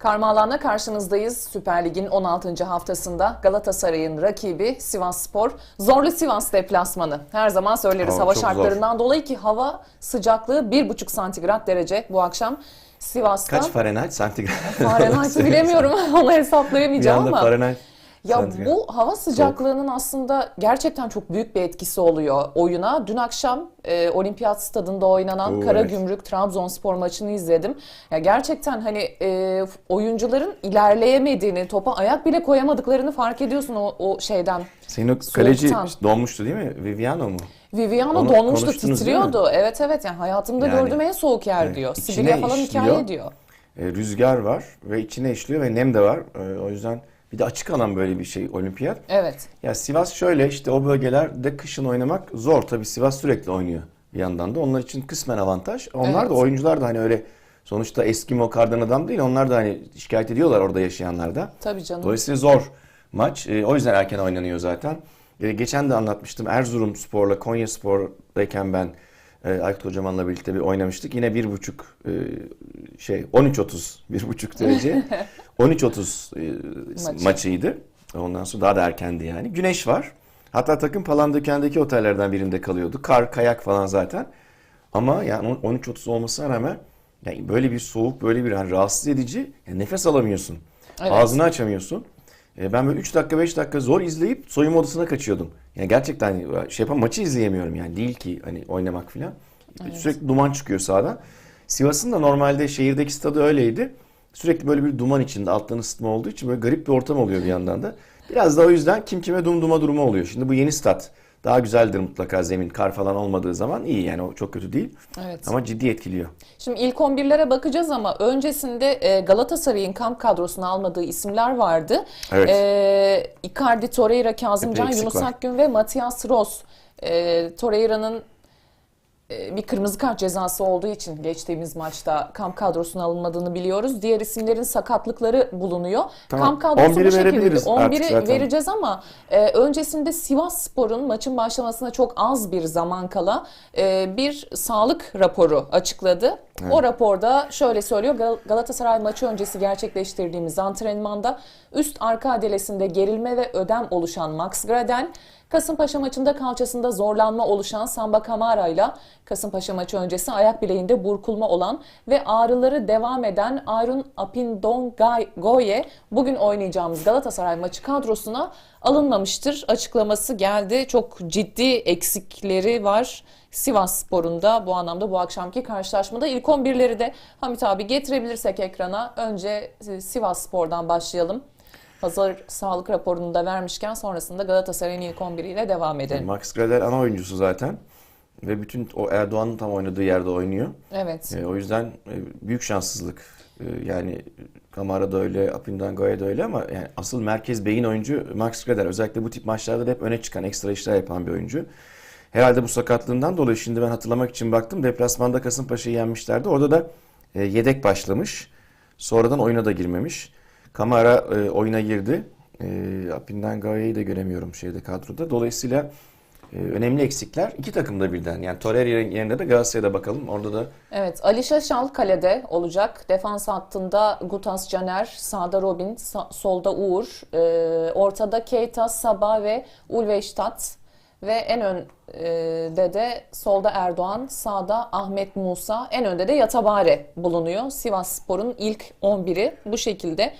Karmalan'la karşınızdayız. Süper Lig'in 16. haftasında Galatasaray'ın rakibi Sivas Spor. Zorlu Sivas deplasmanı. Her zaman söyleriz Hava hava şartlarından dolayı ki hava sıcaklığı 1,5 santigrat derece bu akşam. Sivas'ta Kaç Fahrenheit santigrat? Fahrenheit'i bilemiyorum onu Bir hesaplayamayacağım anda ama. Fahrenheit Ya santigrat. bu hava sıcaklığının aslında gerçekten çok büyük bir etkisi oluyor oyuna. Dün akşam e, Olimpiyat Stadında oynanan Oo, Karagümrük Trabzonspor maçını izledim. Ya gerçekten hani e, oyuncuların ilerleyemediğini, topa ayak bile koyamadıklarını fark ediyorsun o, o şeyden. Senin o kaleci Soğuktan. donmuştu değil mi? Viviano mu? Viviano Onu donmuştu, titriyordu. Evet evet yani hayatımda Yani, gördüğüm en soğuk yer evet, diyor. Sibirya falan işliyor. hikaye diyor. E, rüzgar var ve içine işliyor ve nem de var. E, o yüzden bir de açık alan böyle bir şey olimpiyat. Evet. Ya Sivas şöyle işte o bölgelerde kışın oynamak zor. Tabii Sivas sürekli oynuyor bir yandan da. Onlar için kısmen avantaj. Onlar Evet. da oyuncular da hani öyle sonuçta Eskimo kardan adam değil. Onlar da hani şikayet ediyorlar orada yaşayanlar da. Tabii canım. Dolayısıyla zor maç. E, o yüzden erken oynanıyor zaten. E, geçen de anlatmıştım. Erzurum Spor'la Konya Spor'dayken ben e, Aykut Kocaman'la birlikte bir oynamıştık. Yine bir buçuk e, şey 13.30 bir buçuk derece 13.30 e, Maçı. maçıydı. Ondan sonra daha da erkendi yani. Güneş var. Hatta takım Palandöken'deki otellerden birinde kalıyordu. Kar, kayak falan zaten. Ama yani 13.30 olmasına rağmen yani böyle bir soğuk, böyle bir hani rahatsız edici yani nefes alamıyorsun. Evet. Ağzını açamıyorsun. E, Ben böyle 3 dakika 5 dakika zor izleyip soyunma odasına kaçıyordum. Yani gerçekten hani şey yapan maçı izleyemiyorum yani değil ki hani oynamak filan. Sürekli duman çıkıyor sahada. Sivas'ın da normalde şehirdeki stadı öyleydi. Sürekli böyle bir duman içinde alttan ısıtma olduğu için böyle garip bir ortam oluyor bir yandan da. Biraz da o yüzden kim kime dumduma durumu oluyor. Şimdi bu yeni stat daha güzeldir mutlaka zemin kar falan olmadığı zaman iyi yani o çok kötü değil. Evet. Ama ciddi etkiliyor. Şimdi ilk 11'lere bakacağız ama öncesinde e, Galatasaray'ın kamp kadrosuna almadığı isimler vardı. Evet. E, Icardi, Torreira, Kazımcan, Yunus. Akgün ve Matias Ross. E, Torreira'nın bir kırmızı kart cezası olduğu için geçtiğimiz maçta kamp kadrosuna alınmadığını biliyoruz. Diğer isimlerin sakatlıkları bulunuyor. Tamam, Kamp kadrosu 11'i bu şekilde. verebiliriz artık 11'i zaten. vereceğiz ama e, öncesinde Sivas Spor'un maçın başlamasına çok az bir zaman kala e, bir sağlık raporu açıkladı. O raporda şöyle söylüyor. Gal- Galatasaray maçı öncesi gerçekleştirdiğimiz antrenmanda üst arka adelesinde gerilme ve ödem oluşan Max Gradel, Kasımpaşa maçında kalçasında zorlanma oluşan Samba Kamara ile Kasımpaşa maçı öncesi ayak bileğinde burkulma olan ve ağrıları devam eden Arun Apindongoye bugün oynayacağımız Galatasaray maçı kadrosuna alınmamıştır açıklaması geldi. Çok ciddi eksikleri var. Sivas Spor'un da bu anlamda bu akşamki karşılaşmada ilk 11'leri de Hamit abi getirebilirsek ekrana önce Sivas Spor'dan başlayalım. Hazır sağlık raporunu da vermişken sonrasında Galatasaray'ın ilk 11 ile devam edelim. Max Gradel ana oyuncusu zaten. Ve bütün o Erdoğan'ın tam oynadığı yerde oynuyor. Evet. E, o yüzden e, büyük şanssızlık. E, yani Kamara da öyle, Apindangoya da öyle ama yani asıl merkez beyin oyuncu Max Gradel. Özellikle bu tip maçlarda da hep öne çıkan, ekstra işler yapan bir oyuncu. Herhalde bu sakatlığından dolayı şimdi ben hatırlamak için baktım. Deplasmanda Kasımpaşa'yı yenmişlerdi. Orada da e, yedek başlamış. Sonradan oyuna da girmemiş. Kamara e, oyuna girdi. E, Apindangoya'yı da göremiyorum şeyde kadroda. Dolayısıyla e, önemli eksikler iki takımda birden. Yani Torreira yerine de Galatasaray'da bakalım. Orada da Evet, Ali Şaşal kalede olacak. Defans hattında Gutas Caner, sağda Robin, sa- solda Uğur, e, ortada Keita, Sabah ve Ulveştat ve en önde de solda Erdoğan, sağda Ahmet Musa, en önde de Yatabare bulunuyor. Sivas Spor'un ilk 11'i bu şekilde.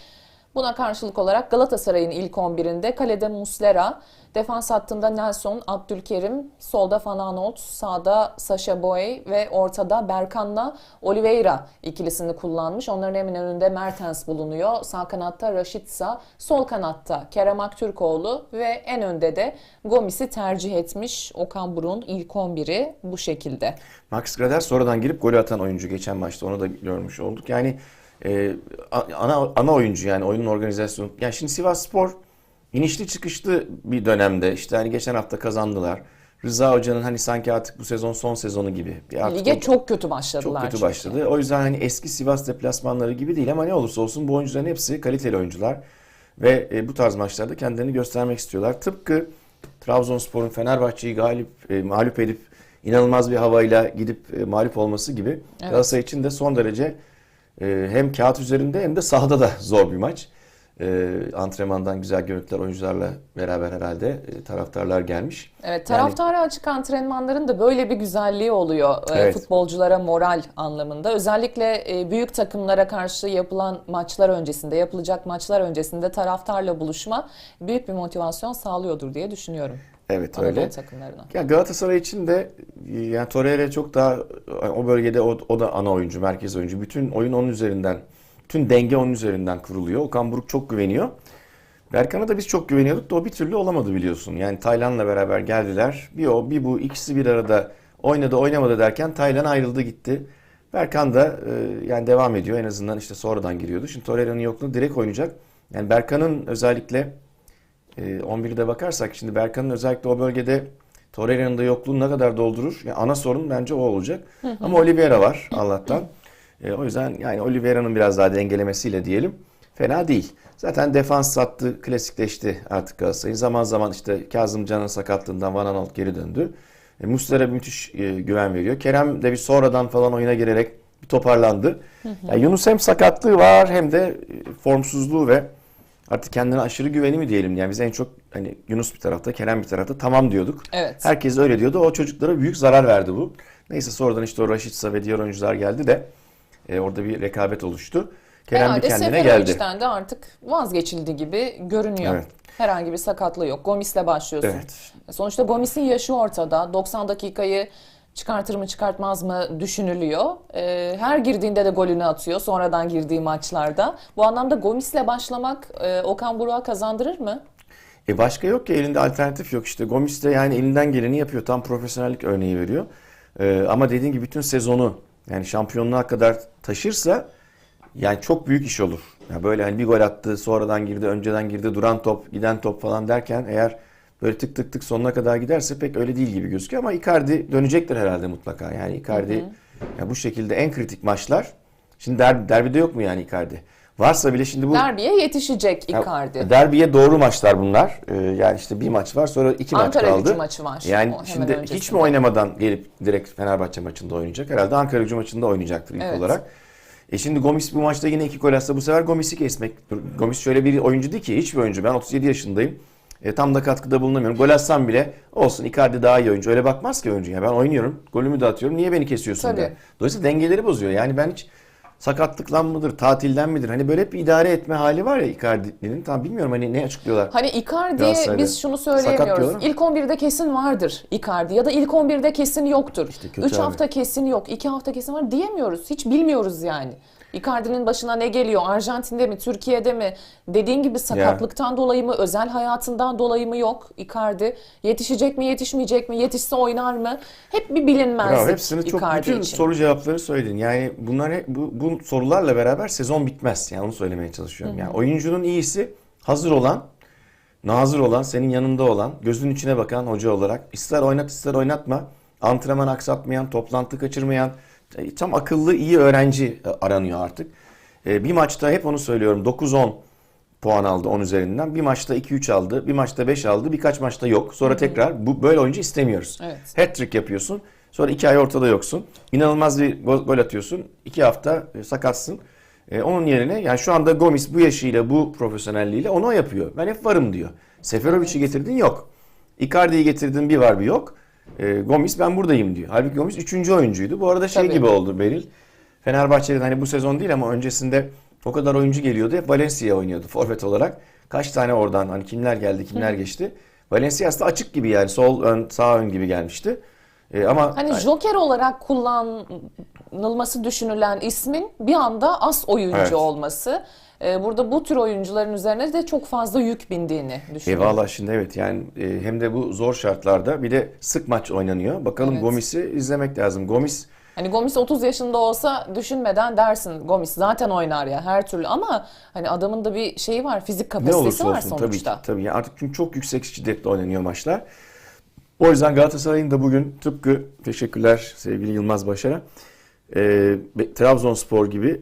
Buna karşılık olarak Galatasaray'ın ilk 11'inde kalede Muslera, defans hattında Nelson, Abdülkerim, solda Van Aanholt, sağda Sasha Boey ve ortada Berkan'la Oliveira ikilisini kullanmış. Onların hemen önünde Mertens bulunuyor. Sağ kanatta Raşitsa, sol kanatta Kerem Aktürkoğlu ve en önde de Gomis'i tercih etmiş. Okan Buruk'un ilk 11'i bu şekilde. Max Gradel sonradan girip golü atan oyuncu geçen maçta onu da görmüş olduk. Yani e, ana ana oyuncu yani oyunun organizasyonu. Yani şimdi Sivas Spor inişli çıkışlı bir dönemde işte hani geçen hafta kazandılar. Rıza Hoca'nın hani sanki artık bu sezon son sezonu gibi. Bir Lige o- çok kötü başladılar. çok kötü çünkü. başladı. O yüzden hani eski Sivas deplasmanları gibi değil ama ne olursa olsun bu oyuncuların hepsi kaliteli oyuncular. Ve e, bu tarz maçlarda kendilerini göstermek istiyorlar. Tıpkı Trabzonspor'un Fenerbahçe'yi galip e, mağlup edip inanılmaz bir havayla gidip e, mağlup olması gibi Galatasaray için de son derece e, hem kağıt üzerinde hem de sahada da zor bir maç. E, antrenmandan güzel görüntüler oyuncularla beraber herhalde e, taraftarlar gelmiş. Evet, Yani- taraftara açık antrenmanların da böyle bir güzelliği oluyor e, Evet. futbolculara moral anlamında. Özellikle e, büyük takımlara karşı yapılan maçlar öncesinde, yapılacak maçlar öncesinde taraftarla buluşma büyük bir motivasyon sağlıyordur diye düşünüyorum. Evet Anadolu öyle. takımlarına. Ya Galatasaray için de yani Torreira çok daha o bölgede o, o da ana oyuncu, merkez oyuncu. Bütün oyun onun üzerinden, bütün denge onun üzerinden kuruluyor. Okan Buruk çok güveniyor. Berkan'a da biz çok güveniyorduk da o bir türlü olamadı biliyorsun. Yani Taylan'la beraber geldiler. Bir o, bir bu ikisi bir arada oynadı oynamadı derken Taylan ayrıldı gitti. Berkan da e, yani devam ediyor. En azından işte sonradan giriyordu. Şimdi Torreira'nın yokluğunda direkt oynayacak. Yani Berkan'ın özellikle 11'de bakarsak şimdi Berkan'ın özellikle o bölgede Torreira'nın da yokluğunu ne kadar doldurur? Yani ana sorun bence o olacak. Ama Oliveira var Allah'tan. E, o yüzden yani Oliveira'nın biraz daha dengelemesiyle diyelim. Fena değil. Zaten defans sattı, klasikleşti artık Galatasaray'ın. Zaman zaman işte Kazım Can'ın sakatlığından Van Aanholt geri döndü. E, Muslera müthiş e, güven veriyor. Kerem de bir sonradan falan oyuna girerek bir toparlandı. Yani Yunus hem sakatlığı var hem de e, formsuzluğu ve artık kendine aşırı güveni mi diyelim. Yani biz en çok hani Yunus bir tarafta, Kerem bir tarafta tamam diyorduk. Evet. Herkes öyle diyordu. O çocuklara büyük zarar verdi bu. Neyse sonradan işte o Raşitsa ve diğer oyuncular geldi de e, orada bir rekabet oluştu. Kerem bir Herhalde kendine geldi. Seferovic'den de artık vazgeçildi gibi görünüyor. Evet. Herhangi bir sakatlığı yok. Gomis'le başlıyorsun. Evet. Sonuçta Gomis'in yaşı ortada. 90 dakikayı çıkartır mı çıkartmaz mı düşünülüyor. Ee, her girdiğinde de golünü atıyor sonradan girdiği maçlarda. Bu anlamda Gomis'le başlamak e, Okan Buruk'a kazandırır mı? E başka yok ki elinde alternatif yok işte. Gomis de yani elinden geleni yapıyor. Tam profesyonellik örneği veriyor. E, ama dediğim gibi bütün sezonu yani şampiyonluğa kadar taşırsa yani çok büyük iş olur. Ya böyle hani bir gol attı, sonradan girdi, önceden girdi, duran top, giden top falan derken eğer böyle tık tık tık sonuna kadar giderse pek öyle değil gibi gözüküyor ama Icardi dönecektir herhalde mutlaka. Yani Icardi ya bu şekilde en kritik maçlar. Şimdi der, derbide yok mu yani Icardi? Varsa bile şimdi bu Derbiye yetişecek ya, Icardi. Derbiye doğru maçlar bunlar. Ee, yani işte bir maç var sonra iki Ankara maç gücü kaldı. maçı var. Yani o şimdi hiç öncesinde. mi oynamadan gelip direkt Fenerbahçe maçında oynayacak? Herhalde Ankara gücü maçında oynayacaktır ilk Evet. olarak. E şimdi Gomis bu maçta yine iki gol atsa bu sefer Gomis'i kesmek. Gomis şöyle bir oyuncu değil ki hiçbir oyuncu. Ben 37 yaşındayım. E, tam da katkıda bulunamıyorum. Gol atsam bile olsun Icardi daha iyi oyuncu. Öyle bakmaz ki oyuncu. Ya ben oynuyorum. Golümü de atıyorum. Niye beni kesiyorsun Tabii. der. Dolayısıyla dengeleri bozuyor. Yani ben hiç sakatlıktan mıdır, tatilden midir? Hani böyle hep bir idare etme hali var ya Icardi'nin. Tam bilmiyorum hani ne açıklıyorlar. Hani Icardi'ye biz şunu söyleyemiyoruz. İlk 11'de kesin vardır Icardi ya da ilk 11'de kesin yoktur. kötü 3 abi. hafta kesin yok, 2 hafta kesin var diyemiyoruz. Hiç bilmiyoruz yani. Icardi'nin başına ne geliyor? Arjantin'de mi, Türkiye'de mi? Dediğin gibi sakatlıktan dolayı mı, özel hayatından dolayı mı yok Icardi? Yetişecek mi, yetişmeyecek mi? Yetişse oynar mı? Hep bir bilinmezlik Bravo, hepsini çok Icardi bütün için. soru cevapları söyledin. Yani bunlar hep- bu, bu sorularla beraber sezon bitmez. Yani onu söylemeye çalışıyorum. Yani oyuncunun iyisi hazır olan, nazır olan, senin yanında olan, gözün içine bakan hoca olarak ister oynat ister oynatma, antrenman aksatmayan, toplantı kaçırmayan, tam akıllı iyi öğrenci e, aranıyor artık. E, Bir maçta hep onu söylüyorum 9-10 puan aldı 10 üzerinden. Bir maçta 2-3 aldı, bir maçta 5 aldı, birkaç maçta yok. Sonra tekrar bu böyle oyuncu istemiyoruz. Evet. Hat-trick yapıyorsun. Sonra iki ay ortada yoksun. İnanılmaz bir gol, atıyorsun. İki hafta e, sakatsın. Onun yerine yani şu anda Gomis bu yaşıyla bu profesyonelliğiyle onu yapıyor. Ben hep varım diyor. Seferovic'i getirdin yok. Icardi'yi getirdin bir var bir yok. E, Gomis ben buradayım diyor. Halbuki Gomis üçüncü oyuncuydu. Bu arada şey Tabii. gibi oldu Beril. Fenerbahçe'de hani bu sezon değil ama öncesinde o kadar oyuncu geliyordu. Hep Valencia oynuyordu forvet olarak. Kaç tane oradan hani kimler geldi kimler geçti. Valencia aslında açık gibi yani sol ön sağ ön gibi gelmişti. E, ama Hani joker olarak kullanılması düşünülen ismin bir anda as oyuncu Evet. olması. E, Burada bu tür oyuncuların üzerine de çok fazla yük bindiğini düşünüyorum. Eyvallah şimdi evet yani e, hem de bu zor şartlarda bir de sık maç oynanıyor. Bakalım Evet. Gomis'i izlemek lazım. Gomis Hani Gomis 30 yaşında olsa düşünmeden dersin Gomis zaten oynar ya her türlü ama hani adamın da bir şeyi var fizik ne kapasitesi olursa var olsun tabii ki sonuçta. tabii yani artık çünkü çok yüksek şiddetle oynanıyor maçlar. O yüzden Galatasaray'ın da bugün tıpkı teşekkürler sevgili Yılmaz Başar'a e, Trabzonspor gibi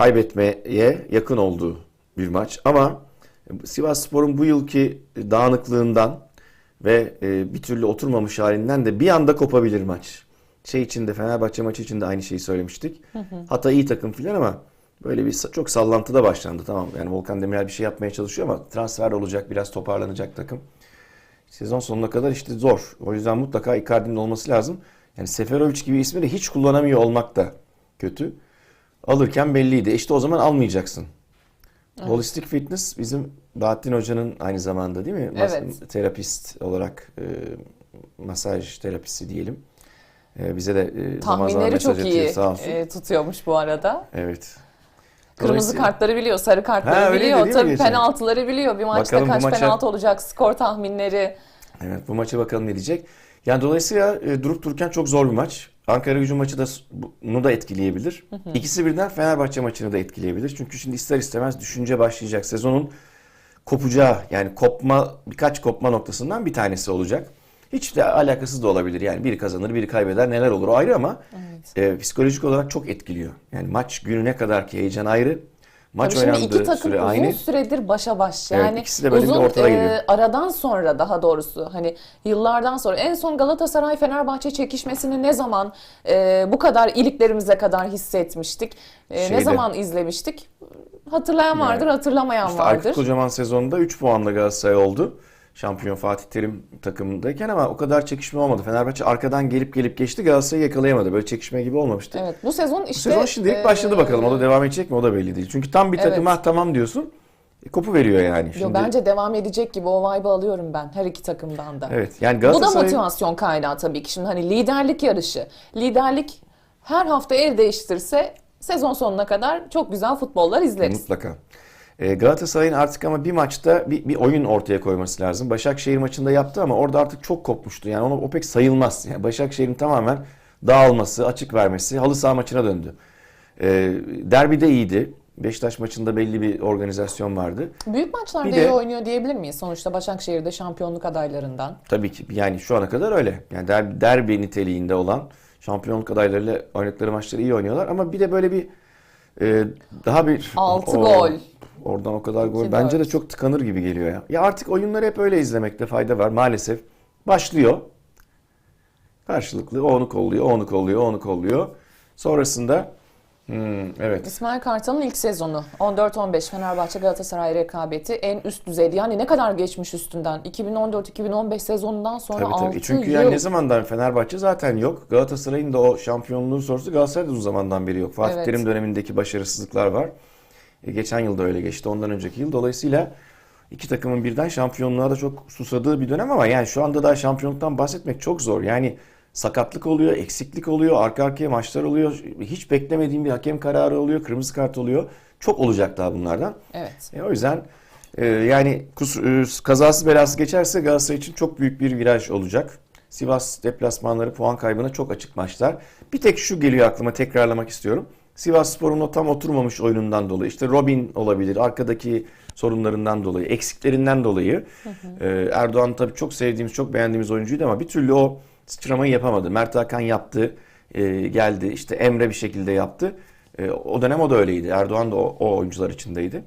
kaybetmeye yakın olduğu bir maç. Ama Sivas Spor'un bu yılki dağınıklığından ve e, bir türlü oturmamış halinden de bir anda kopabilir maç. şey için de Fenerbahçe maçı için de aynı şeyi söylemiştik. Hatay iyi takım filan ama böyle bir çok sallantıda başlandı. Tamam yani Volkan Demirel bir şey yapmaya çalışıyor ama transfer olacak, biraz toparlanacak takım. Sezon sonuna kadar işte zor. O yüzden mutlaka Icardi'nin olması lazım. Yani Seferovic gibi ismi de hiç kullanamıyor olmak da kötü. Alırken belliydi. İşte o zaman almayacaksın. Holistic Fitness bizim Bahattin Hoca'nın aynı zamanda değil mi? Mas- Evet. Terapist olarak e, masaj terapisi diyelim. E, bize de e, zaman zaman Tahminleri mesaj çok atıyor iyi sağ olsun. e, tutuyormuş bu arada. Evet. Kırmızı kartları biliyor, sarı kartları Ha, öyleydi biliyor. mi Tabii geçen? penaltıları biliyor. Bir maçta Bakalım kaç maça- penaltı olacak, skor tahminleri. Evet bu maça bakalım ne diyecek. Yani dolayısıyla e, durup dururken çok zor bir maç. Ankara gücü maçı da bunu da etkileyebilir. İkisi birden Fenerbahçe maçını da etkileyebilir. Çünkü şimdi ister istemez düşünce başlayacak. Sezonun kopacağı yani kopma birkaç kopma noktasından bir tanesi olacak. Hiç de alakasız da olabilir. Yani biri kazanır, biri kaybeder. Neler olur o ayrı ama e, psikolojik olarak çok etkiliyor. Yani maç gününe kadar ki heyecan ayrı. Maç Tabii şimdi oynandığı iki takım süre uzun aynı. süredir başa baş. Evet, Yani ikisi de böyle bir uzun ortada e, aradan sonra daha doğrusu hani yıllardan sonra en son Galatasaray Fenerbahçe çekişmesini ne zaman e, bu kadar iliklerimize kadar hissetmiştik? E, ne Şeyde- zaman izlemiştik? Hatırlayan vardır, hatırlamayan İşte Aykut vardır. Kocaman sezonunda 3 puanla Galatasaray oldu. Şampiyon Fatih Terim takımındayken ama o kadar çekişme olmadı. Fenerbahçe arkadan gelip gelip geçti Galatasaray'ı yakalayamadı. Böyle çekişme gibi olmamıştı. Evet, bu sezon Bu işte sezon şimdilik e, başladı bakalım. O da devam edecek mi o da belli değil. Çünkü tam bir Evet. takıma tamam diyorsun. E, kopu veriyor yani. Yo, Şimdi, bence devam edecek gibi o vibe'ı alıyorum ben her iki takımdan da. Evet yani Bu da Galatasaray motivasyon kaynağı tabii ki. Şimdi hani liderlik yarışı. Liderlik her hafta el değiştirse sezon sonuna kadar çok güzel futbollar izleriz. mutlaka. E, Galatasaray'ın artık ama bir maçta bir, bir oyun ortaya koyması lazım. Başakşehir maçında yaptı ama orada artık çok kopmuştu. Yani onu o pek sayılmaz. Yani Başakşehir'in tamamen dağılması, açık vermesi halı saha maçına döndü. E, derbide iyiydi. Beşiktaş maçında belli bir organizasyon vardı. Büyük maçlarda Bir de- iyi oynuyor diyebilir miyiz? Sonuçta Başakşehir'de şampiyonluk adaylarından. Tabii ki yani şu ana kadar öyle. Yani derbi, derbi niteliğinde olan şampiyonluk adaylarıyla oynadıkları maçları iyi oynuyorlar. Ama bir de böyle bir e, daha bir... Altı O- gol. Oradan o kadar gol. Bence de çok tıkanır gibi geliyor ya. Ya artık oyunları hep öyle izlemekte fayda var maalesef. Başlıyor. Karşılıklı onu kolluyor, onu kolluyor, onu kolluyor. Sonrasında hmm, evet. İsmail Kartal'ın ilk sezonu 14-15 Fenerbahçe Galatasaray rekabeti en üst düzeydi. Yani ne kadar geçmiş üstünden? 2014-2015 sezonundan sonra Tabii 6 tabii. Çünkü yıl. yani ne zamandan Fenerbahçe zaten yok. Galatasaray'ın da o şampiyonluğu sorusu Galatasaray'da uzun zamandan beri yok. Fatih Evet. Terim dönemindeki başarısızlıklar var. E, geçen yıl da öyle geçti. Ondan önceki yıl. Dolayısıyla iki takımın birden şampiyonluğa da çok susadığı bir dönem ama yani şu anda daha şampiyonluktan bahsetmek çok zor. Yani sakatlık oluyor, eksiklik oluyor, arka arkaya maçlar oluyor. Hiç beklemediğim bir hakem kararı oluyor, kırmızı kart oluyor. Çok olacak daha bunlardan. Evet. E, o yüzden e, yani kus, e, kazası belası geçerse Galatasaray için çok büyük bir viraj olacak. Sivas deplasmanları puan kaybına çok açık maçlar. Bir tek şu geliyor aklıma tekrarlamak istiyorum. Sivas Spor'un o tam oturmamış oyunundan dolayı işte Robin olabilir arkadaki sorunlarından dolayı eksiklerinden dolayı e, Erdoğan tabii çok sevdiğimiz çok beğendiğimiz oyuncuydu ama bir türlü o sıçramayı yapamadı. Mert Hakan yaptı e, geldi işte Emre bir şekilde yaptı. E, o dönem o da öyleydi. Erdoğan da o, o oyuncular içindeydi.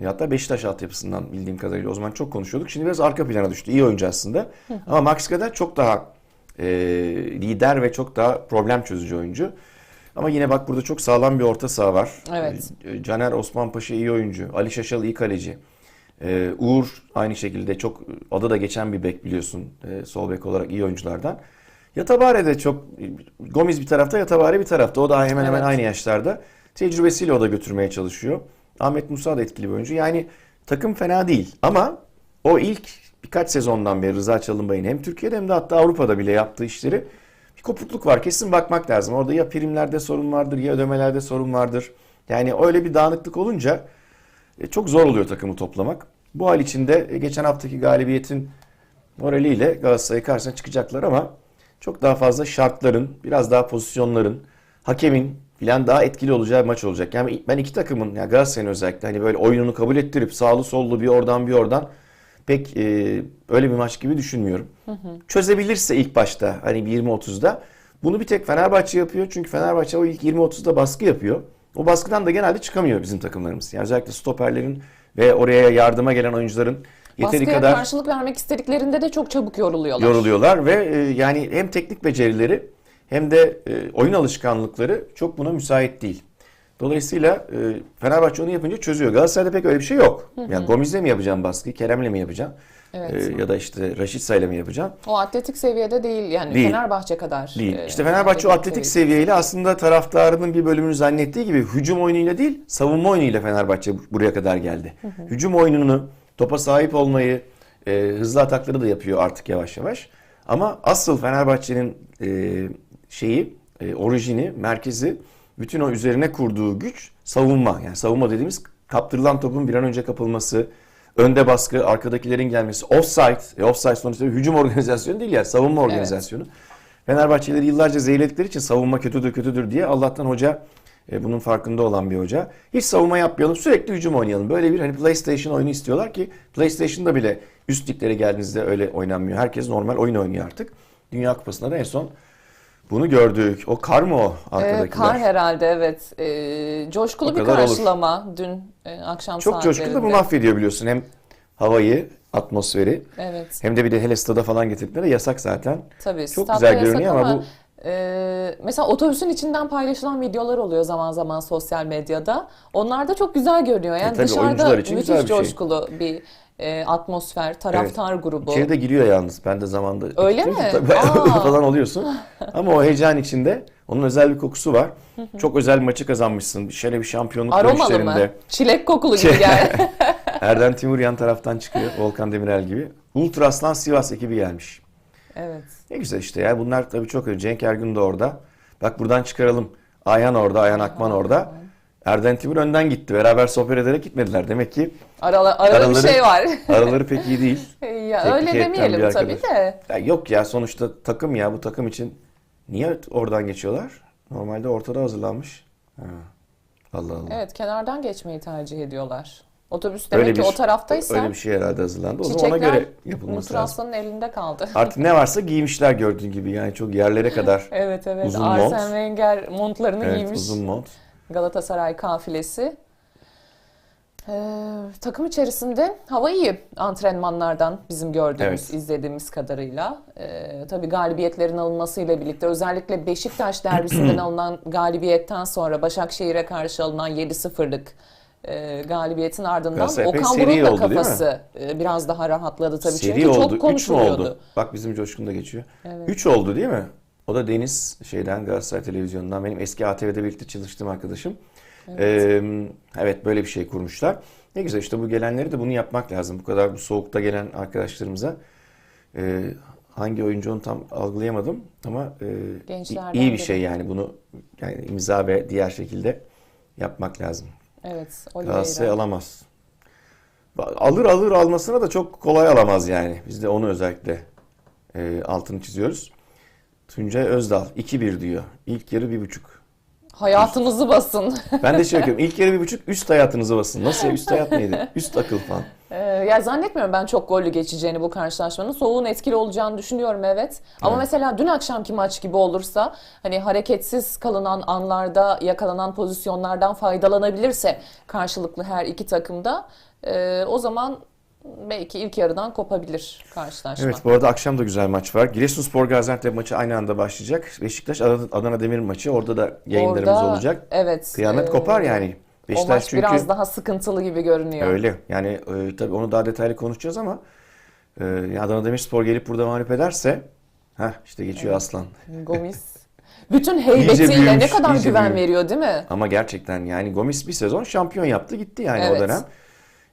E, Hatta Beşiktaş altyapısından bildiğim kadarıyla o zaman çok konuşuyorduk. Şimdi biraz arka plana düştü. İyi oyuncu aslında. Ama Max Kader çok daha e, lider ve çok daha problem çözücü oyuncu. Ama yine bak burada çok sağlam bir orta saha var. Evet. E, Caner Osmanpaşa iyi oyuncu. Ali Şaşal iyi kaleci. E, Uğur aynı şekilde çok adı da geçen bir bek biliyorsun. E, sol bek olarak iyi oyunculardan. Yatabare de çok Gomis bir tarafta Yatabare bir tarafta. O da hemen hemen Evet. aynı yaşlarda. Tecrübesiyle o da götürmeye çalışıyor. Ahmet Musa da etkili bir oyuncu. Yani takım fena değil. Ama o ilk birkaç sezondan beri Rıza Çalınbay'ın hem Türkiye'de hem de hatta Avrupa'da bile yaptığı işleri bir kopukluk var. Kesin bakmak lazım. Orada ya primlerde sorun vardır ya ödemelerde sorun vardır. Yani öyle bir dağınıklık olunca e, çok zor oluyor takımı toplamak. Bu hal içinde e, geçen haftaki galibiyetin moraliyle Galatasaray karşısına çıkacaklar ama çok daha fazla şartların, biraz daha pozisyonların, hakemin filan daha etkili olacağı bir maç olacak. Yani ben iki takımın, yani Galatasaray'ın özellikle hani böyle oyununu kabul ettirip sağlı sollu bir oradan bir oradan pek e, öyle bir maç gibi düşünmüyorum. Çözebilirse ilk başta hani bir 20-30'da bunu bir tek Fenerbahçe yapıyor. Çünkü Fenerbahçe o ilk 20-30'da baskı yapıyor. O baskıdan da genelde çıkamıyor bizim takımlarımız. Yani özellikle stoperlerin ve oraya yardıma gelen oyuncuların yeteri Baskıya kadar karşılık vermek istediklerinde de çok çabuk yoruluyorlar. yoruluyorlar ve e, yani hem teknik becerileri hem de e, oyun alışkanlıkları çok buna müsait değil. Dolayısıyla e, Fenerbahçe onu yapınca çözüyor. Galatasaray'da pek öyle bir şey yok. Yani Gomez'le mi yapacağım baskıyı, Kerem'le mi yapacağım? Evet. E, ya da işte Raşit Say'la mı yapacağım? O atletik seviyede değil yani Değil. Fenerbahçe kadar. Değil. e, İşte Fenerbahçe o atletik seviyesi. seviyeyle aslında taraftarının bir bölümünü zannettiği gibi hücum oyunuyla değil, savunma oyunuyla Fenerbahçe buraya kadar geldi. Hücum oyununu, topa sahip olmayı, e, hızlı atakları da yapıyor artık yavaş yavaş. Ama asıl Fenerbahçe'nin e, şeyi, e, orijini, merkezi, bütün o üzerine kurduğu güç savunma. Yani savunma dediğimiz kaptırılan topun bir an önce kapılması, önde baskı, arkadakilerin gelmesi, offside. E, offside sonuçta bir hücum organizasyonu değil ya, savunma organizasyonu. Fenerbahçelileri yıllarca zehirledikleri için savunma kötüdür kötüdür diye Allah'tan hoca e, bunun farkında olan bir hoca. Hiç savunma yapmayalım sürekli hücum oynayalım. Böyle bir hani PlayStation oyunu istiyorlar ki PlayStation'da bile üst liglere geldiğinizde öyle oynanmıyor. Herkes normal oyun oynuyor artık. Dünya Kupası'nda da en son bunu gördük. O kar mı o E, arkadakiler? kar herhalde evet. E, coşkulu O bir kadar olur. karşılama dün e, akşam Çok saatlerinde. coşkulu da bu mahvediyor biliyorsun. Hem havayı, atmosferi Evet. hem de bir de hele stada falan getirdikleri yasak zaten. Tabii. Çok güzel görünüyor ama bu e, mesela otobüsün içinden paylaşılan videolar oluyor zaman zaman sosyal medyada. Onlar da çok güzel görünüyor. Yani E, tabii dışarıda için müthiş bir şey. coşkulu bir e, atmosfer, taraftar grubu. İçeri de giriyor yalnız. Ben de zamanda Öyle mi? Tabii falan oluyorsun. Ama o heyecan içinde onun özel bir kokusu var. Çok özel bir maçı kazanmışsın. Şöyle bir şampiyonluk Aromalı mı? dönüşlerinde. Çilek kokulu gibi geldi. Erdem Timur yan taraftan çıkıyor. Volkan Demirel gibi. Ultra Aslan Sivas ekibi gelmiş. evet. Ne güzel işte ya. Bunlar tabii çok önemli. Cenk Ergün de orada. Bak buradan çıkaralım. Ayhan orada, Ayhan Akman orada. Erdem Timur önden gitti. Beraber sohbet ederek gitmediler. Demek ki Arala, arada bir Araları- şey var. araları pek iyi değil. ya Teknik öyle demeyelim tabii de. Ya yok ya sonuçta takım ya bu takım için niye oradan geçiyorlar? Normalde ortada hazırlanmış. Ha. Allah Allah. Evet kenardan geçmeyi tercih ediyorlar. Otobüs Öyle demek ki bir- o taraftaysa Öyle bir şey herhalde hazırlandı. O zaman ona göre yapılması lazım. Elinde kaldı. Artık ne varsa giymişler gördüğün gibi yani çok yerlere kadar. Evet evet. Uzun Arsene mont. Wenger montlarını evet giymiş uzun mont. Galatasaray kafilesi. Ee, takım içerisinde hava iyi antrenmanlardan bizim gördüğümüz, Evet. izlediğimiz kadarıyla. Ee, tabii galibiyetlerin alınmasıyla birlikte özellikle Beşiktaş derbisinden alınan galibiyetten sonra Başakşehir'e karşı alınan 7-0'lık e, galibiyetin ardından Galatasaray Okan Buruk'un da kafası e, biraz daha rahatladı tabii. Seri Çünkü oldu. çok Üç mü konuşuluyordu. oldu? Bak bizim Coşkun da geçiyor. Evet. 3 oldu değil mi? O da Deniz şeyden Galatasaray Televizyonu'ndan benim eski ATV'de birlikte çalıştığım arkadaşım. Evet. evet böyle bir şey kurmuşlar. Ne güzel işte bu gelenleri de bunu yapmak lazım. Bu kadar bu soğukta gelen arkadaşlarımıza e, hangi oyuncu onu tam algılayamadım ama e, iyi bir şey yani bunu yani imza ve diğer şekilde yapmak lazım. Evet. Galatasaray alamaz. Alır alır almasına da çok kolay alamaz yani. Biz de onu özellikle e, altını çiziyoruz. Tuncay Özdal 2-1 diyor. İlk yarı 1.5. Hayatımızı basın. Ben de şey yapıyorum. İlk yarı 1.5 üst hayatınızı basın. Nasıl ya? Üst hayat neydi? Üst akıl falan. Ee, ya zannetmiyorum ben çok gollü geçeceğini bu karşılaşmanın. Soğuğun etkili olacağını düşünüyorum evet. Ama Evet. mesela dün akşamki maç gibi olursa hani hareketsiz kalınan anlarda yakalanan pozisyonlardan faydalanabilirse karşılıklı her iki takımda e, o zaman belki ilk yarıdan kopabilir karşılaşma. Evet bu arada akşam da güzel maç var. Giresunspor Gaziantep maçı aynı anda başlayacak. Beşiktaş Adana, Demir maçı orada da yayınlarımız Orada, olacak. Evet. Kıyamet e, kopar yani. O Beşiktaş maç çünkü biraz daha sıkıntılı gibi görünüyor. Öyle. Yani e, tabii onu daha detaylı konuşacağız ama e, Adana Demirspor gelip burada mağlup ederse heh, işte geçiyor aslan. Gomis. Bütün heybetiyle ne kadar güven büyümüş. veriyor değil mi? Ama gerçekten yani Gomis bir sezon şampiyon yaptı gitti yani Evet. o dönem.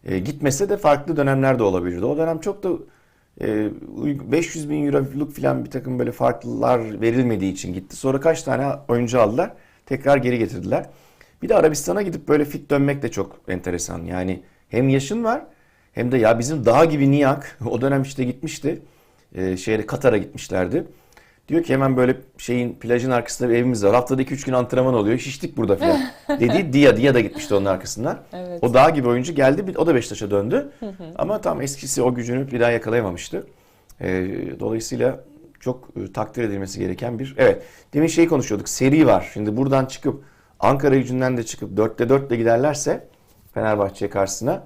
E, gitmese de farklı dönemler de olabilirdi. O dönem çok da e, 500 bin euroluk falan bir takım böyle farklılar verilmediği için gitti. Sonra kaç tane oyuncu aldılar tekrar geri getirdiler. Bir de Arabistan'a gidip böyle fit dönmek de çok enteresan. Yani hem yaşın var hem de ya bizim dağ gibi Niyak o dönem işte gitmişti. E, şehre Katar'a gitmişlerdi. Diyor ki hemen böyle şeyin plajın arkasında bir evimiz var. Haftada 2-3 gün antrenman oluyor. Şiştik burada falan. Dediği Dia. Dia da gitmişti onun arkasından. Evet. O dağ gibi oyuncu geldi. O da Beşiktaş'a döndü. Ama tam eskisi o gücünü bir daha yakalayamamıştı. Ee, dolayısıyla çok e, takdir edilmesi gereken bir... Evet. Demin şeyi konuşuyorduk. Seri var. Şimdi buradan çıkıp Ankara gücünden de çıkıp 4'te 4'le giderlerse Fenerbahçe karşısına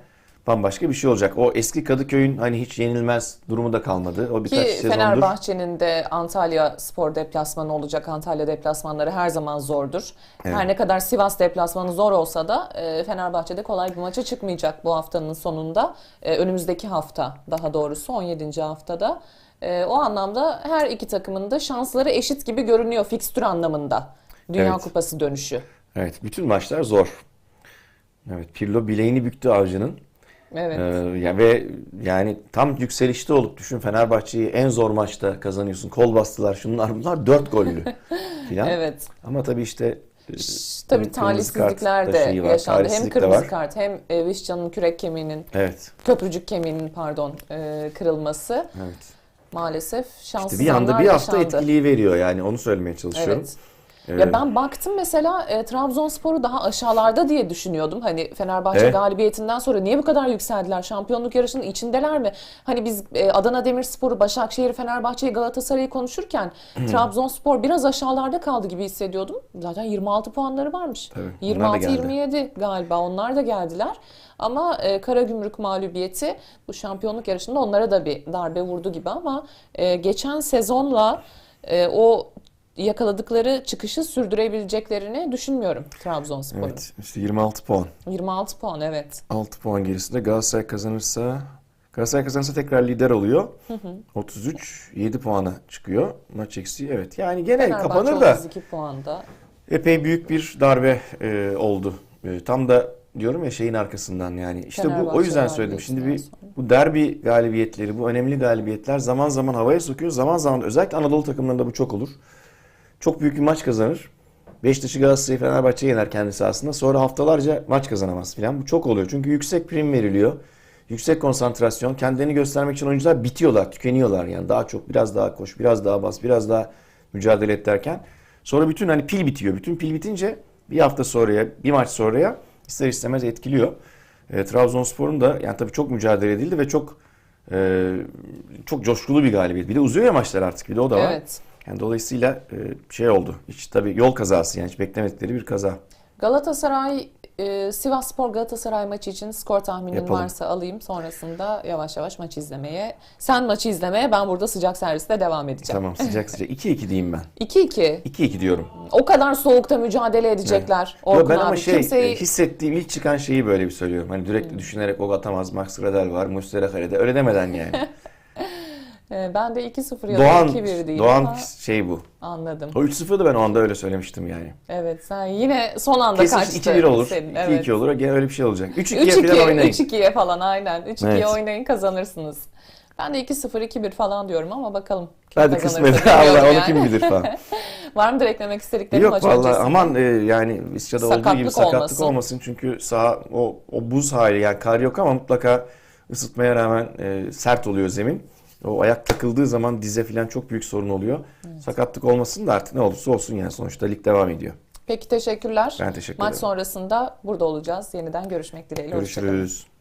bambaşka bir şey olacak. O eski Kadıköy'ün hani hiç yenilmez durumu da kalmadı. O birkaç Ki sezondur. Fenerbahçe'nin de Antalya spor deplasmanı olacak. Antalya deplasmanları her zaman zordur. Evet. Her ne kadar Sivas deplasmanı zor olsa da e, Fenerbahçe'de kolay bir maça çıkmayacak bu haftanın sonunda. E, önümüzdeki hafta daha doğrusu 17. haftada. E, o anlamda her iki takımın da şansları eşit gibi görünüyor fikstür anlamında. Dünya Evet. Kupası dönüşü. Evet, bütün maçlar zor. Evet, Pirlo bileğini büktü Avcı'nın. Evet. Ee, ya ve yani tam yükselişte olup düşün Fenerbahçe'yi en zor maçta kazanıyorsun. Kol bastılar, şunlar bunlar dört gollü filan. Evet. Ama tabii işte e, Tabii talihsizlikler de yaşandı. Hem kırmızı var. kart hem e, Vişcan'ın kürek kemiğinin, Evet, köprücük kemiğinin pardon e, kırılması. evet. Maalesef şanssız İşte bir anda bir hafta yaşandı. etkiliği veriyor yani onu söylemeye çalışıyorum. Evet. Ya ben baktım mesela e, Trabzonspor'u daha aşağılarda diye düşünüyordum. Hani Fenerbahçe Evet. galibiyetinden sonra niye bu kadar yükseldiler? Şampiyonluk yarışının içindeler mi? Hani biz e, Adana Demirspor'u, Başakşehir'i, Galatasaray'ı, Galatasaray'ı konuşurken Trabzonspor biraz aşağılarda kaldı gibi hissediyordum. Zaten 26 puanları varmış. Tabii, onlar da geldi. 26-27 galiba onlar da geldiler. Ama e, Karagümrük mağlubiyeti bu şampiyonluk yarışında onlara da bir darbe vurdu gibi ama e, geçen sezonla e, o yakaladıkları çıkışı sürdürebileceklerini düşünmüyorum Trabzonspor'un. Evet, işte 26 puan. 26 puan evet. 6 puan gerisinde Galatasaray kazanırsa Galatasaray kazanırsa tekrar lider oluyor. 33 7 puana çıkıyor. Maç eksiği evet. Yani gene Fenerbahçe kapanır da 32 puanda. epey büyük bir darbe e, oldu. E, tam da diyorum ya şeyin arkasından yani. İşte bu o Fenerbahçe yüzden söyledim. Şimdi bir bu derbi galibiyetleri, bu önemli galibiyetler zaman zaman havaya sokuyor. Zaman zaman özellikle Anadolu takımlarında bu çok olur. Çok büyük bir maç kazanır. Beşiktaş'ı Galatasaray'ı Fenerbahçe yener kendisi aslında. Sonra haftalarca maç kazanamaz filan. Bu çok oluyor. Çünkü yüksek prim veriliyor. Yüksek konsantrasyon. Kendilerini göstermek için oyuncular bitiyorlar, tükeniyorlar. Yani daha çok, biraz daha koş, biraz daha bas, biraz daha mücadele et derken. Sonra bütün hani pil bitiyor. Bütün pil bitince bir hafta sonraya, bir maç sonraya ister istemez etkiliyor. E, Trabzonspor'un da yani tabii çok mücadele edildi ve çok e, çok coşkulu bir galibiyet. Bir de uzuyor ya maçlar artık bir de o da var. Evet. Yani dolayısıyla e, şey oldu. Hiç tabii yol kazası yani hiç beklemedikleri bir kaza. Galatasaray e, Sivasspor Galatasaray maçı için skor tahminin Yapalım. varsa alayım. Sonrasında yavaş yavaş maçı izlemeye. Sen maçı izlemeye ben burada sıcak serviste devam edeceğim. Tamam sıcak sıcak. 2-2 diyeyim ben. 2-2. 2-2 diyorum. O kadar soğukta mücadele edecekler. Yo, Orkun ben ama abi şey kimseyi hissettiğim ilk çıkan şeyi böyle bir söylüyorum. Hani direkt düşünerek o atamaz. Max Gradel var. Muslera kalede. Öyle demeden yani. e, ben de 2-0 ya da Doğan, 2-1 diyeyim Doğan ama şey bu. anladım. O 3-0'da ben o anda öyle söylemiştim yani. Evet sen yine son anda Kesin kaçtı. 2-1 olur. senin, 2-2 evet. olur. Gene öyle bir şey olacak. 3-2'ye falan 3-2, oynayın. 3-2'ye falan aynen. 3-2'ye Evet. oynayın kazanırsınız. Ben de 2-0, 2-1 falan diyorum ama bakalım. kim Hadi kısmet. Allah onu kim bilir falan. Var mıdır eklemek istediklerim Yok öncesinde? aman e, yani İsça'da olduğu gibi Sakatlık sakatlık olmasın. olmasın. Çünkü saha o, o buz hali yani kar yok ama mutlaka ısıtmaya rağmen e, sert oluyor zemin. O ayak takıldığı zaman dize falan çok büyük sorun oluyor. Sakatlık olmasın da artık ne olursa olsun yani sonuçta lig devam ediyor. Peki teşekkürler. Ben teşekkür Maç ederim. sonrasında burada olacağız. Yeniden görüşmek dileğiyle. Hoşçakalın. Görüşürüz.